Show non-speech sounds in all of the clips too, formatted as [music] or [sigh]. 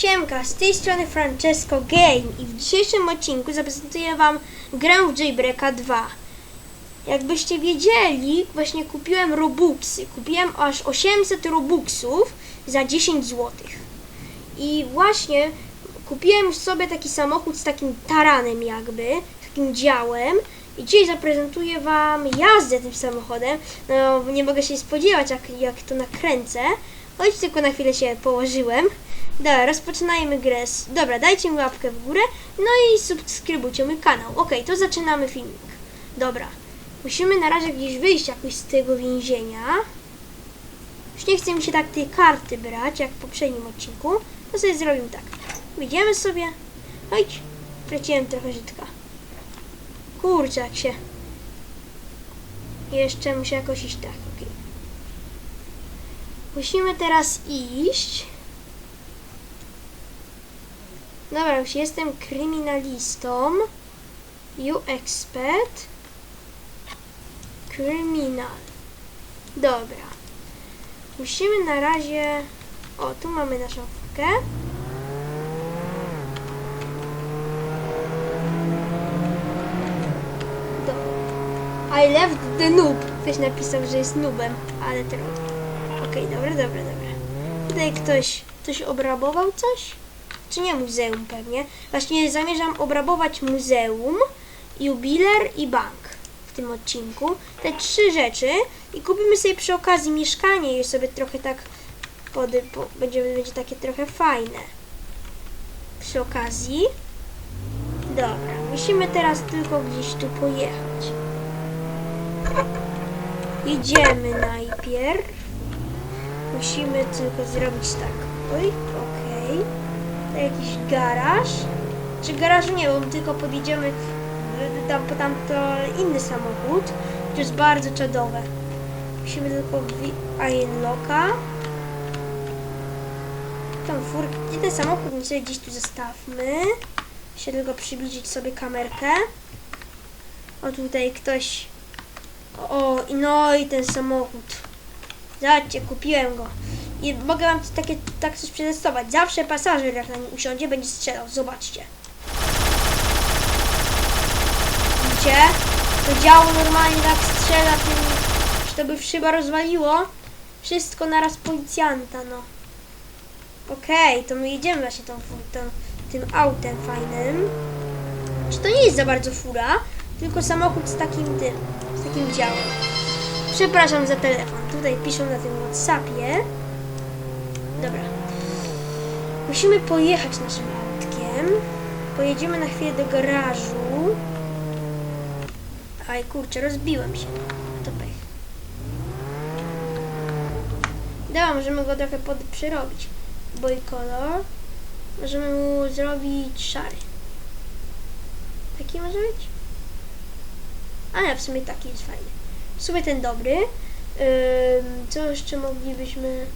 Siemka, z tej strony Francesco Game i w dzisiejszym odcinku zaprezentuję Wam grę w Jailbreaka 2. Jakbyście wiedzieli, właśnie kupiłem Robuxy. Kupiłem aż 800 Robuxów za 10 zł. I właśnie kupiłem już sobie taki samochód z takim taranem jakby, takim działem. I dzisiaj zaprezentuję Wam jazdę tym samochodem. No, nie mogę się spodziewać, jak, jak to nakręcę. Choć tylko na chwilę się położyłem. Dobra, rozpoczynajmy grę. z- Dobra, dajcie mi łapkę w górę, no i subskrybujcie mój kanał. Ok, to zaczynamy filmik. Dobra, musimy na razie gdzieś wyjść jakoś z tego więzienia. Już nie chce mi się tak tej karty brać, jak w poprzednim odcinku. To sobie zrobimy tak. Wyjdziemy sobie. Chodź, traciłem trochę żytka. Kurczę, jak się... Jeszcze muszę jakoś iść tak, okej. Musimy teraz iść. Dobra, już jestem kryminalistą. You expert. Kryminal. Dobra. Musimy na razie... O, tu mamy naszą furkę. Dobra. I left the noob. Ktoś napisał, że jest noobem, ale teraz... Okej, dobra, dobra, dobra. Tutaj ktoś, ktoś obrabował coś? Czy nie muzeum pewnie? Właśnie zamierzam obrabować muzeum, jubiler i bank w tym odcinku. Te trzy rzeczy i kupimy sobie przy okazji mieszkanie i sobie trochę tak pod, po, będzie, będzie takie trochę fajne. Przy okazji. Dobra, musimy teraz tylko gdzieś tu pojechać. Jedziemy najpierw. Musimy tylko zrobić tak. Oj, okej. Jakiś garaż. Czy garażu nie, my tylko podjedziemy tam, po tamto inny samochód, to jest bardzo czadowe. Musimy tylko unlocka. Tą furkę, gdzie ten samochód my sobie gdzieś tu zostawmy. Się tylko przybliżyć sobie kamerkę. O tutaj ktoś. O, i no i ten samochód. Zobaczcie, kupiłem go. I mogę wam takie, tak coś przetestować. Zawsze pasażer jak na nim usiądzie będzie strzelał. Zobaczcie. Widzicie? To działo normalnie tak strzela tym, że to by w szyba rozwaliło. Wszystko naraz policjanta, no. Okej, to my jedziemy właśnie tą, tą, tym autem fajnym. Czy to nie jest za bardzo fura, tylko samochód z takim tym, z takim działem. Przepraszam za telefon. Tutaj piszą na tym Whatsappie. Dobra. Musimy pojechać naszym autkiem. Pojedziemy na chwilę do garażu. Aj kurczę, rozbiłem się. To pech. Dobra, możemy go trochę przerobić. Boy color. Możemy mu zrobić szary. Taki może być? A nie, w sumie taki jest fajny. W sumie ten dobry. Co jeszcze moglibyśmy...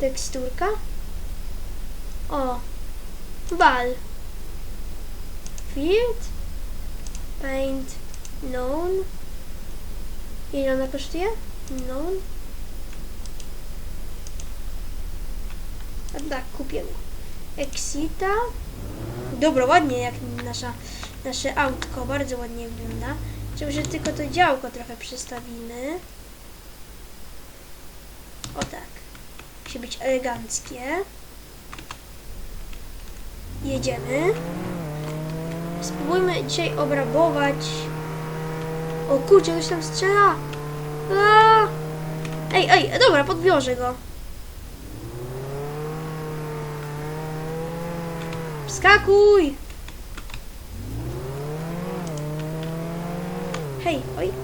Teksturka? O! Bal. Field. Paint. Known. Ile ona kosztuje? Known. A tak, kupię. Exita. Dobra, ładnie jak nasza, nasze autko, bardzo ładnie wygląda. Czy że tylko to działko trochę przestawimy. O tak. Musi być eleganckie. Jedziemy. Spróbujmy dzisiaj obrabować. O kurczę, ktoś tam strzela. Ej, ej, dobra, podwiążę go. Wskakuj! Hej, oj.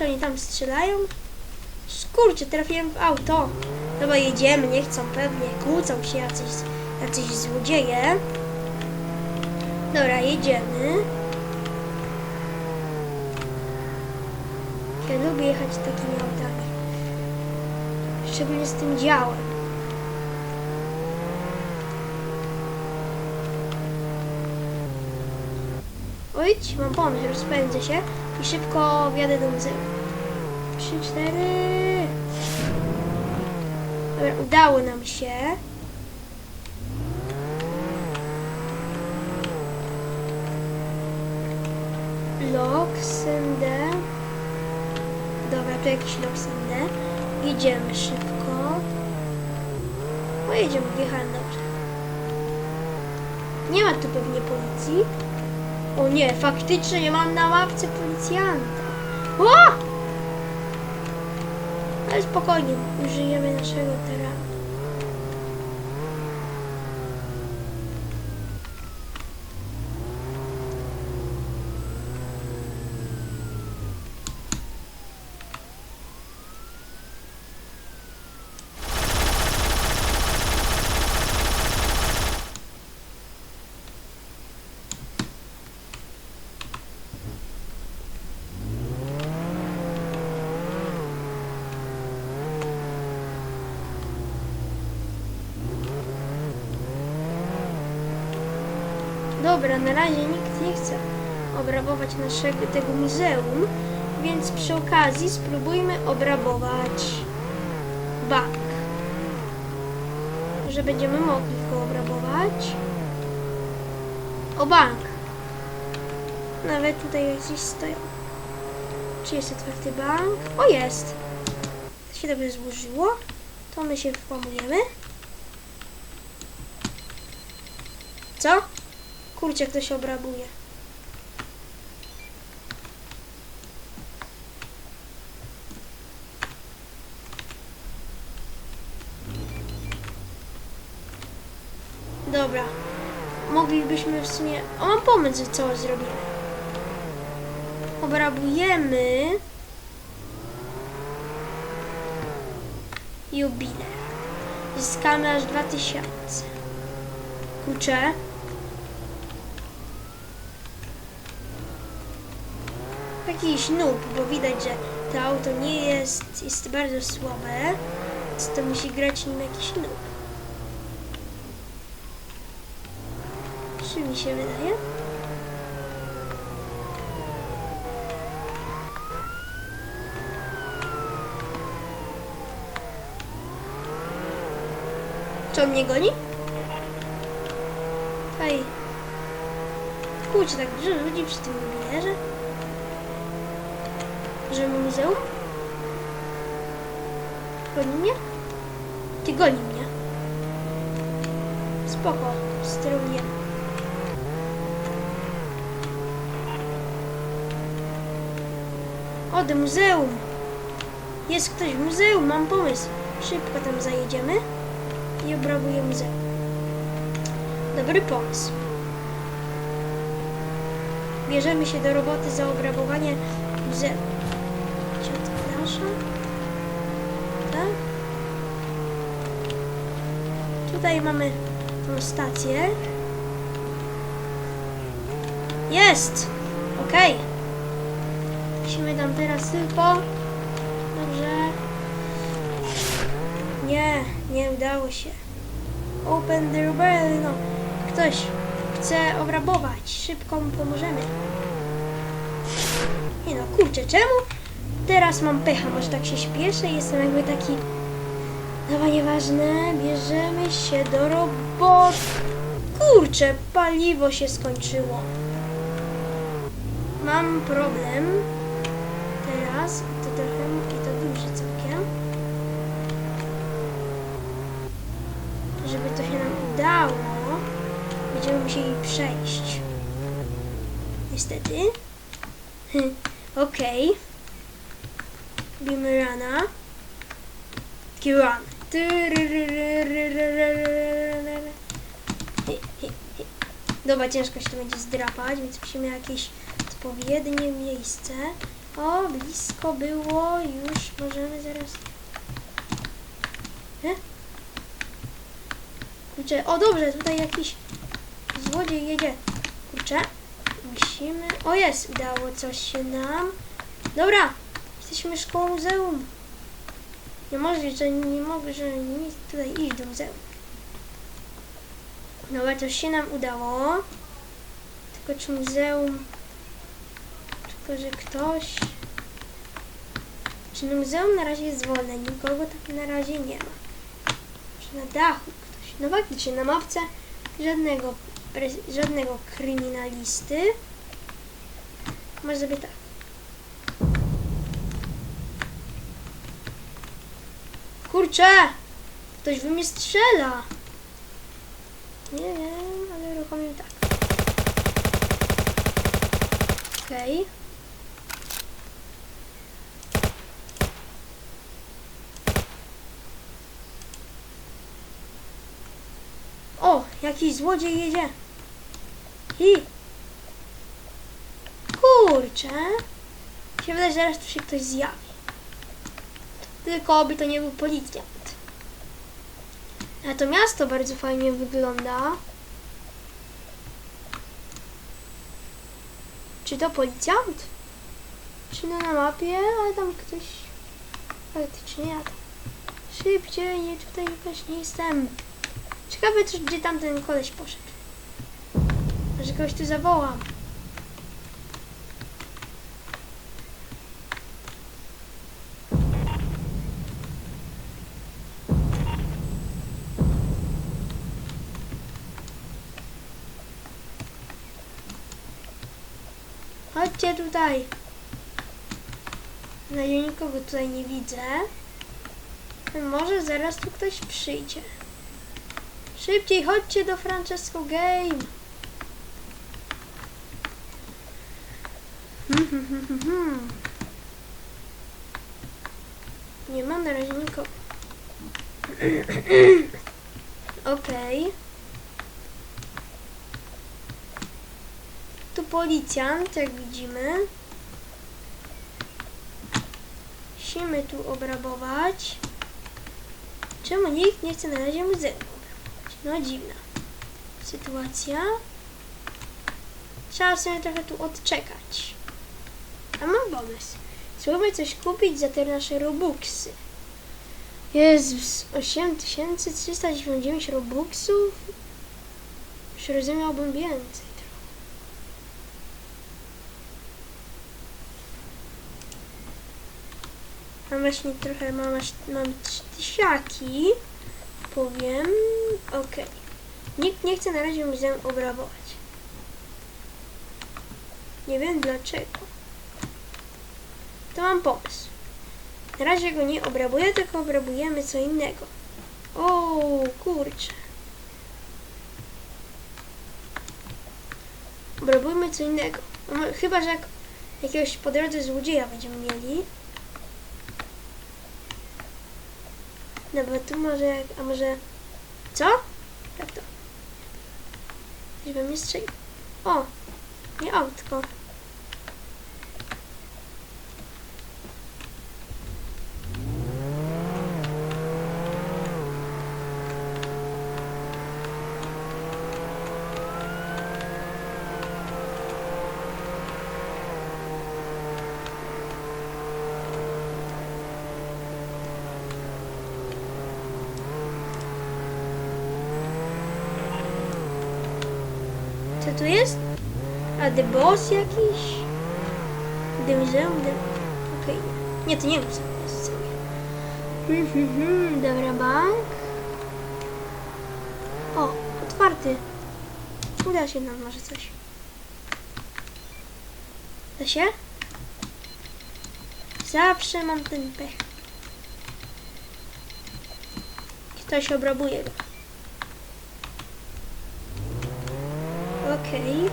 Czy oni tam strzelają? Skurczę, trafiłem w auto. Dobra, jedziemy, nie chcą pewnie. Kłócą się jacyś, jacyś złodzieje. Dobra, jedziemy. Ja lubię jechać takimi autami. Szczególnie z tym działem. Oj, mam pomysł, rozpędzę się. I szybko wjadę do muzeum. Trzy, cztery. Dobra, udało nam się. Loksende. Dobra, tu jakiś Loksende. Idziemy szybko. Pojedziemy, wjechałem dobrze. Nie ma tu pewnie policji. O nie, faktycznie nie mam na mapce policjanta. O! Ale spokojnie, użyjemy naszego terenu. Dobra, na razie nikt nie chce obrabować naszego tego muzeum, więc przy okazji spróbujmy obrabować bank. Że będziemy mogli go obrabować. O bank. Nawet tutaj gdzieś stoją. Czy jest otwarty bank? O jest! To się dobrze złożyło. To my się włamujemy. Co? Kurczę, ktoś obrabuje. Dobra. Moglibyśmy w sumie... O, mam pomysł, co zrobimy. Obrabujemy... Jubiler. Zyskamy aż 2000. Kurczę. Jakiś noob, bo widać, że to auto nie jest, jest bardzo słabe, więc to musi grać nim jakiś noob. Czy mi się wydaje? Co on mnie goni? Ej. Kurczę, tak dużo ludzi przy tym jubilerze. Że muzeum? Goni mnie? Ty goni mnie. Spoko, steruję. O, do muzeum. Jest ktoś w muzeum, mam pomysł. Szybko tam zajedziemy i obrabuję muzeum. Dobry pomysł. Bierzemy się do roboty za obrabowanie muzeum. Tak? Tutaj mamy tą stację. Jest! Okej. Musimy tam teraz tylko... Dobrze. Nie, nie udało się. Open the rebel. No, ktoś chce obrabować. Szybko mu pomożemy. Nie no, kurczę, czemu? Teraz mam pecha, może tak się śpieszę i jestem jakby taki... Dobra, nieważne, bierzemy się do roboty. Kurczę, paliwo się skończyło. Mam problem. Teraz, to trochę, i to duży całkiem. Żeby to się nam udało, będziemy musieli przejść. Niestety. [laughs] Okej. Robimy rana. Taki run. Dobra, ciężko się to będzie zdrapać, więc musimy jakieś odpowiednie miejsce. O, blisko było, już możemy zaraz... Nie? Kurczę, o dobrze, tutaj jakiś złodziej jedzie. Kurczę, musimy... O jest, udało coś się nam. Dobra, jesteśmy szkołą muzeum. Nie może, że nie mogę, że nie tutaj iść do muzeum. Dobra, coś się nam udało. Tylko czy muzeum... tylko że ktoś... Czy na muzeum na razie jest wolne? Nikogo tak na razie nie ma. Czy na dachu ktoś? No faktycznie, na mapce żadnego, żadnego kryminalisty. Może sobie tak. Kurczę! Ktoś we mnie strzela! Nie wiem, ale uruchomię tak. Okej. O, jakiś złodziej jedzie. I. Kurczę. Się wydaje, że zaraz tu się ktoś zjawi. Tylko oby to nie był policjant. A to miasto bardzo fajnie wygląda. Czy to policjant? Czy no na mapie? Ale tam ktoś... Faktycznie ja tam. Szybciej, nie tutaj właśnie jestem. Ciekawe, czy, gdzie tamten koleś poszedł. Może kogoś tu zawołam. Chodźcie tutaj. No ja nikogo tutaj nie widzę. Może zaraz tu ktoś przyjdzie. Szybciej chodźcie do Francesco Game. Hmm, hmm, hmm. Nie ma na razie nikogo. [clears throat] Okej. Tu policjant, jak widzimy. Musimy tu obrabować. Czemu nikt nie chce na razie muzeum? No dziwna sytuacja. Trzeba sobie trochę tu odczekać. A mam pomysł. Spróbujmy coś kupić za te nasze robuxy. Jezus, 8399 robuxów? Już rozumiałbym więcej. Mam właśnie trochę, mam, mam tysiaki, powiem, okej. Nikt nie chce na razie muzeum obrabować. Nie wiem dlaczego. To mam pomysł. Na razie go nie obrabuję, tylko obrabujemy co innego. O, kurczę. Obrabujmy co innego. No, Chyba, że jak jakiegoś po drodze złodzieja będziemy mieli. Dobra, tu może, a może... Co? Jak to? Mnie strzelił. O! Nie autko. Co tu jest? The Boss jakiś? Museum? The... Okej. Nie, to nie jest sobie. Hmm, hmm, hmm. Dobra, bank. O, otwarty. Uda się nam może coś. Da się? Zawsze mam ten pech. Ktoś obrabuje go. Okej.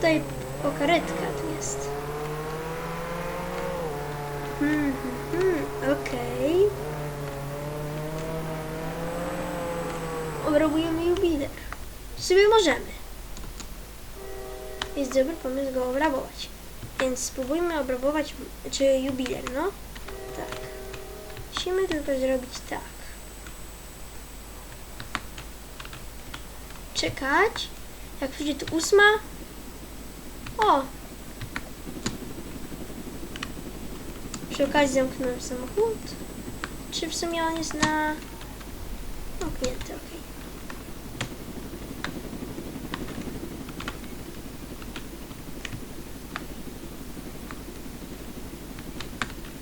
Tutaj o karetka tu jest. Hmm, hmm, okej. Obrabujemy jubiler. Sobie możemy. Jest dobry pomysł go obrabować. Więc spróbujmy obrabować, czy jubiler, no. Tak. Musimy tylko zrobić tak. Czekać. Jak przyjdzie tu ósma. O! Przy okazji zamknąłem samochód. Czy w sumie on jest na... Zamknięty, okej.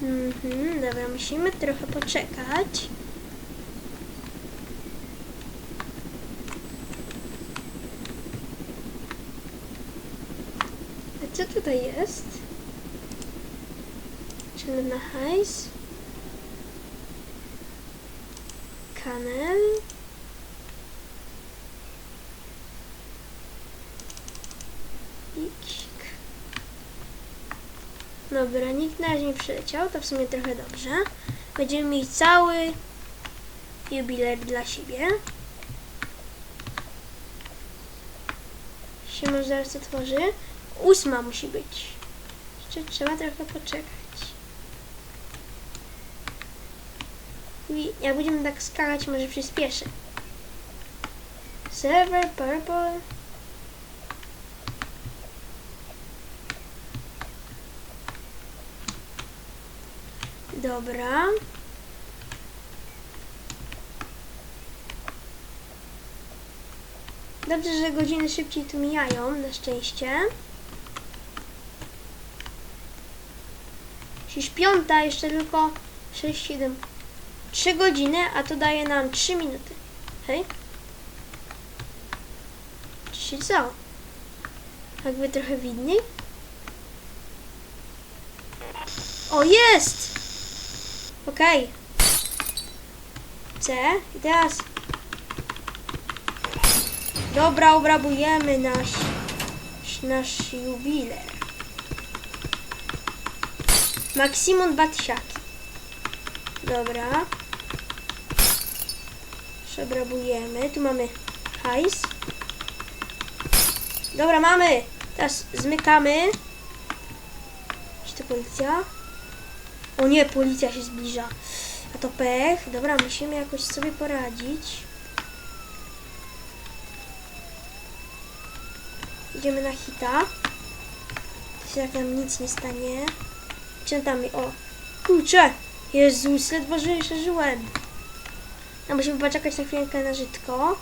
Okay. Mhm, dobra, musimy trochę poczekać. Tutaj jest? Czyli na hajs. Kanel. Iksik. Dobra, nikt na razie nie przyleciał, to w sumie trochę dobrze. Będziemy mieć cały jubiler dla siebie. Się może zaraz otworzy. Ósma musi być. Jeszcze trzeba trochę poczekać. I jak będziemy tak skakać, może przyspieszy. Server, purple. Dobra. Dobrze, że godziny szybciej tu mijają, na szczęście. Dziś piąta, jeszcze tylko 6, 7, 3 godziny, a to daje nam 3 minuty. Hej? Czy co? Jakby trochę widniej? O, jest! Okej. C. I teraz... Dobra, obrabujemy nasz... nasz jubiler. Maksimum dwa tysiaki. Dobra. Przebrabujemy. Tu mamy hajs. Dobra, mamy. Teraz zmykamy. Czy to policja? O nie, policja się zbliża. A to pech. Dobra, musimy jakoś sobie poradzić. Idziemy na hita. Jeśli tak nam nic nie stanie. Czytamy, o. Kurczę! Jezus, ledwo ży- przeżyłem. A musimy poczekać na chwilkę na żytko.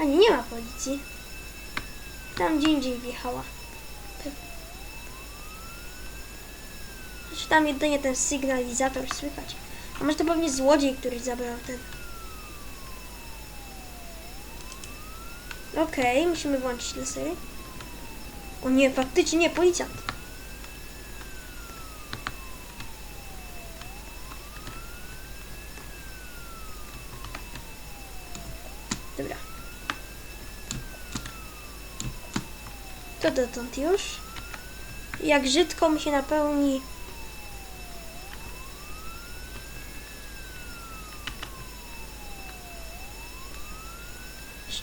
A nie, nie ma policji. Tam gdzie indziej wjechała. Choć tam jedynie ten sygnalizator słychać. A może to pewnie złodziej, który zabrał ten. Okej, musimy włączyć lasery. O nie, faktycznie nie, policjant. Dobra. To dotąd już. Jak żydko mi się napełni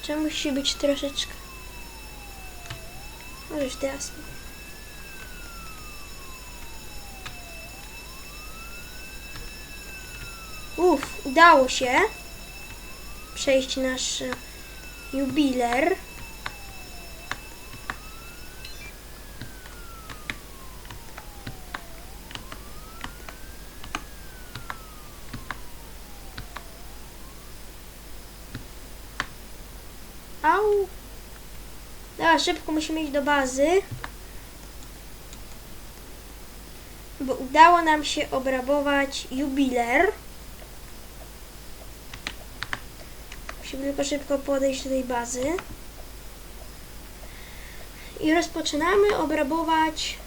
Jeszcze musi być troszeczkę. Możesz teraz. Uff, udało się przejść nasz jubiler. Au! Dobra, szybko musimy iść do bazy. Bo udało nam się obrabować jubiler. Musimy tylko szybko podejść do tej bazy. I rozpoczynamy obrabować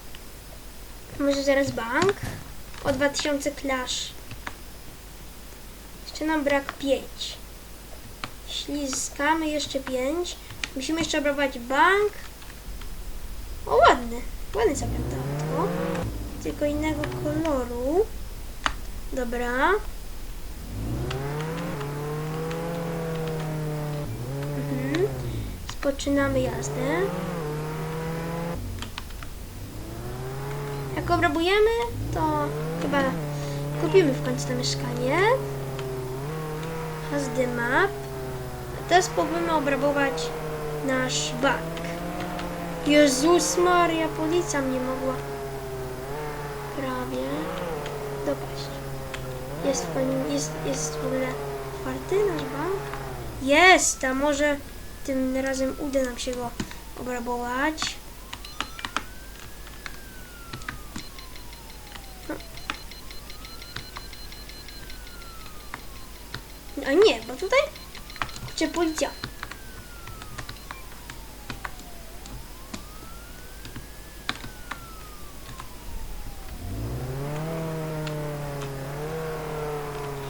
może zaraz bank o 2000 klasz. Jeszcze nam brak 5. Ślizgamy jeszcze 5. Musimy jeszcze obrabować bank. O, ładny. Ładny całkiem to. Tylko innego koloru. Dobra. Mhm. Spoczynamy jazdę. Jak obrabujemy, to chyba kupimy w końcu to mieszkanie. The map. Teraz spróbujemy obrabować nasz bank. Jezus Maria, policja mnie mogła prawie dopaść. Jest, jest, jest w ogóle otwarty nasz bank? Jest, a może tym razem uda nam się go obrabować. No. A nie, bo tutaj czy policja.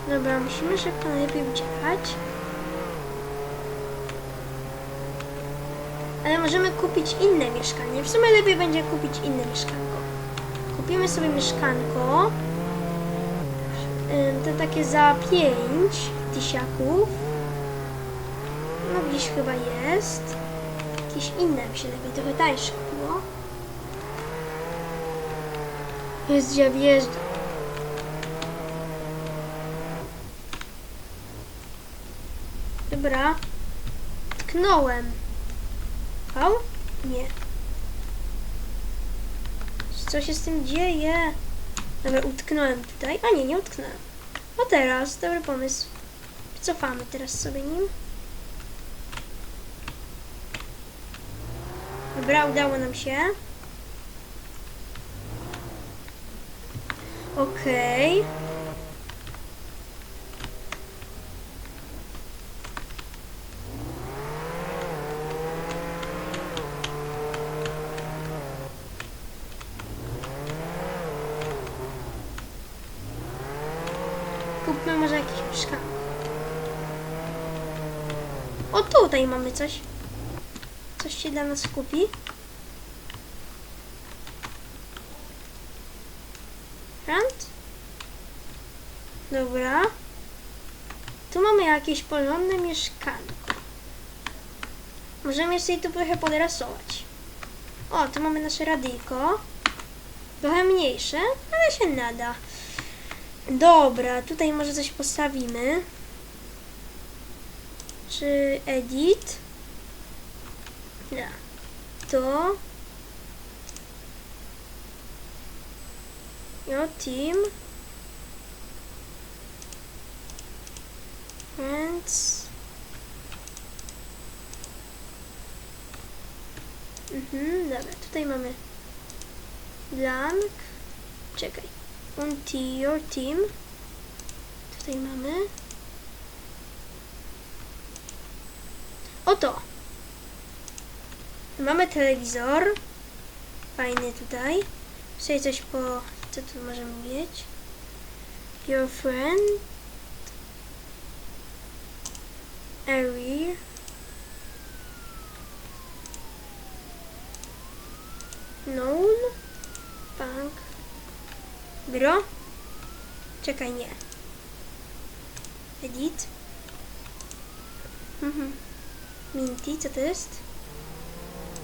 Dobra, musimy szybko najlepiej uciekać. Ale możemy kupić inne mieszkanie. W sumie lepiej będzie kupić inne mieszkanko. Kupimy sobie mieszkanko. To takie za 5 tysiaków. Gdzieś chyba jest. Jakieś inne mi się lepiej trochę tańsze kupiło. Jest gdzie wjeżdża. Dobra. Tknąłem. Au? Nie. Co się z tym dzieje? Dobra, utknąłem tutaj. A nie, nie utknąłem. No teraz, dobry pomysł. Cofamy teraz sobie nim. Dobra, udało nam się. Okej. Kupmy może jakieś mieszkanie. O, tutaj mamy coś. Się dla nas kupi. Rand? Dobra. Tu mamy jakieś porządne mieszkanko. Możemy sobie tu trochę podrasować. O, tu mamy nasze radyjko. Trochę mniejsze, ale się nada. Dobra, tutaj może coś postawimy. Czy edit? Nie. To. Your team. Friends. Mhm, dobra, tutaj mamy blank. Czekaj. Unti your team. Tutaj mamy. Oto. Mamy telewizor. Fajny tutaj. Sobie coś po... Co tu możemy mieć? Your friend. Area. Known. Bank. Gro? Czekaj, nie. Edit. Mhm. Minty, co to jest?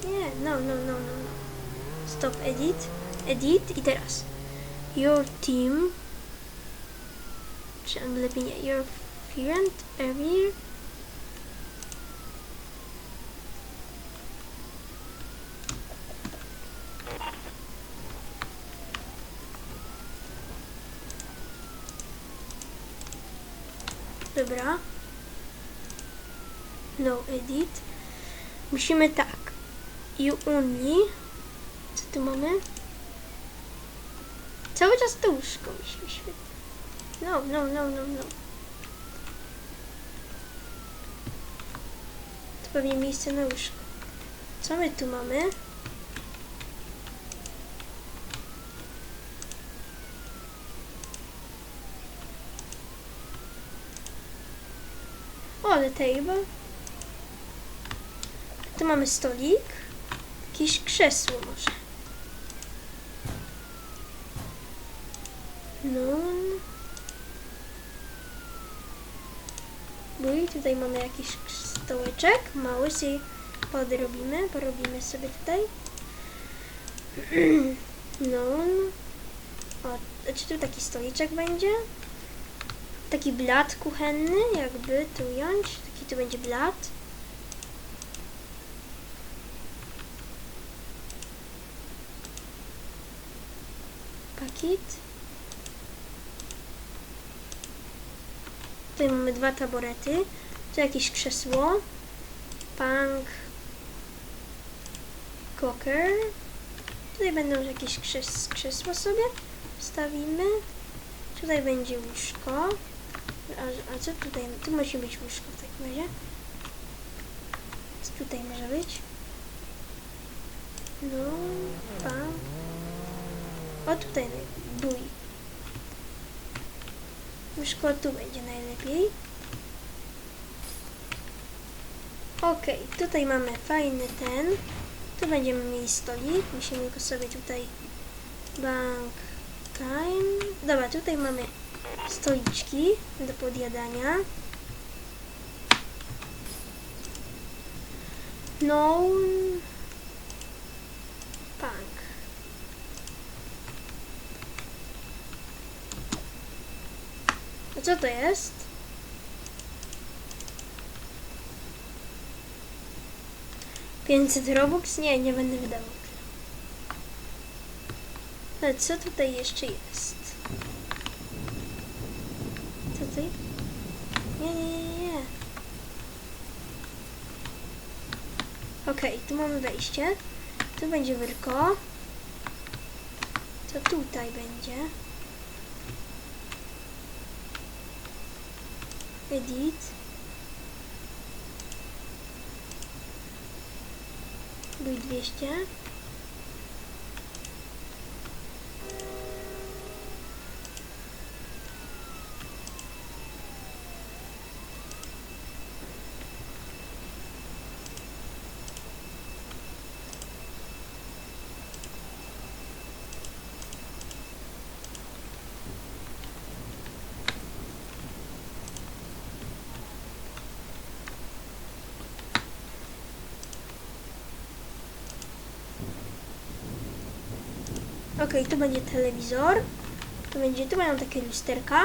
Nie, no, no, no, no, no. Stop edit. Edit i teraz. Your team. Czy lepiej nie? Your friend area. Dobra. No edit. Musimy tak. You only. Co tu mamy? Cały czas to łóżko mi się wyświetla. No, no, no, no, no. To pewnie miejsce na łóżko. Co my tu mamy? O, table. Tu mamy stolik. Jakieś krzesło może. No. No i tutaj mamy jakiś stołeczek. Mały sobie podrobimy. Porobimy sobie tutaj. [clears throat] No. O, czy tu taki stoliczek będzie? Taki blat kuchenny, jakby tu ująć. Taki tu będzie blat. Pakiet. Tutaj mamy dwa taborety. Tu jakieś krzesło. Punk. Cocker. Tutaj będą jakieś krzes krzesła sobie. Wstawimy. Tutaj będzie łóżko. A, a co tutaj? Tu musi być łóżko w takim razie. Co tutaj może być? No, pan. O tutaj bój. Łóżko tu będzie najlepiej. Okej, tutaj mamy fajny ten. Tu będziemy mieli stolik. Musimy go sobie tutaj bank time. Dobra, tutaj mamy stoliczki do podjadania. No. Punk. A co to jest? Pięćset Robux? Nie, nie będę wydawał. Ale co tutaj jeszcze jest? Co tutaj? Nie, nie, nie, nie. Okej, tu mamy wejście. Tu będzie wyrko. Co tutaj będzie? Edit. Bój 200. Okej, tu będzie telewizor. Tu będzie, tu mają takie lusterka,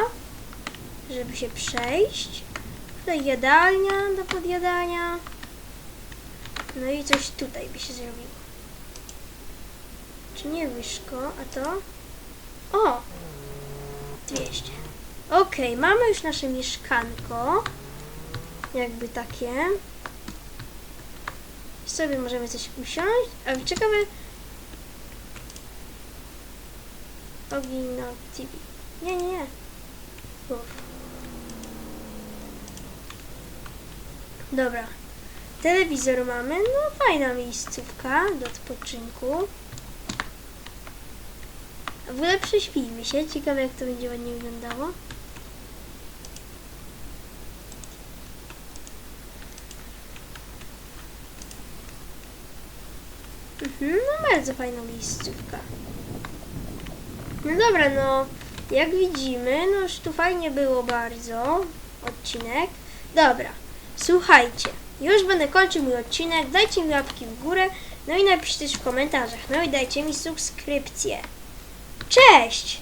żeby się przejść. Tutaj jadalnia do podjadania. No i coś tutaj by się zrobiło. Czy nie łyżko, a to? O! 200. Okej, mamy już nasze mieszkanko. Jakby takie. Sobie możemy coś usiąść. A ciekawe, Ogino TV. Nie, nie, nie. Uf. Dobra. Telewizor mamy. No fajna miejscówka do odpoczynku. W ogóle prześpijmy się. Ciekawe jak to będzie ładnie wyglądało. Mhm, no bardzo fajna miejscówka. No dobra, no jak widzimy, no już tu fajnie było bardzo odcinek. Dobra, słuchajcie, już będę kończył mój odcinek. Dajcie mi łapki w górę, no i napiszcie też w komentarzach. No i dajcie mi subskrypcję. Cześć!